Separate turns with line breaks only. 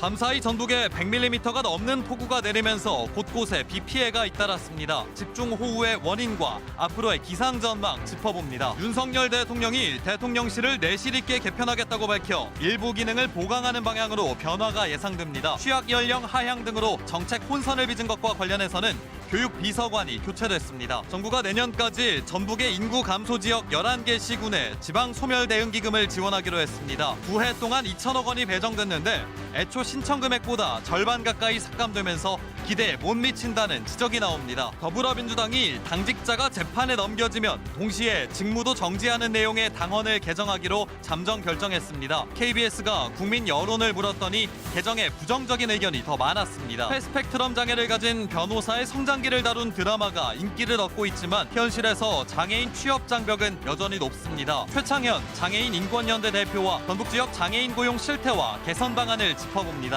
밤사이 전북에 100mm가 넘는 폭우가 내리면서 곳곳에 비 피해가 잇따랐습니다. 집중 호우의 원인과 앞으로의 기상 전망 짚어봅니다. 윤석열 대통령이 대통령실을 내실 있게 개편하겠다고 밝혀 일부 기능을 보강하는 방향으로 변화가 예상됩니다. 취약 연령 하향 등으로 정책 혼선을 빚은 것과 관련해서는 교육 비서관이 교체됐습니다. 정부가 내년까지 전북의 인구 감소 지역 11개 시군에 지방 소멸 대응 기금을 지원하기로 했습니다. 두해 동안 2천억 원이 배정됐는데 애초 신청 금액보다 절반 가까이 삭감되면서 기대에 못 미친다는 지적이 나옵니다. 더불어민주당이 당직자가 재판에 넘겨지면 동시에 직무도 정지하는 내용의 당헌을 개정하기로 잠정 결정했습니다. KBS가 국민 여론을 물었더니 개정에 부정적인 의견이 더 많았습니다. 스펙트럼 장애를 가진 변호사의 성장기를 다룬 드라마가 인기를 얻고 있지만 현실에서 장애인 취업 장벽은 여전히 높습니다. 최창현 장애인 인권연대 대표와 전북 지역 장애인 고용 실태와 개선 방안을 짚어봅니다.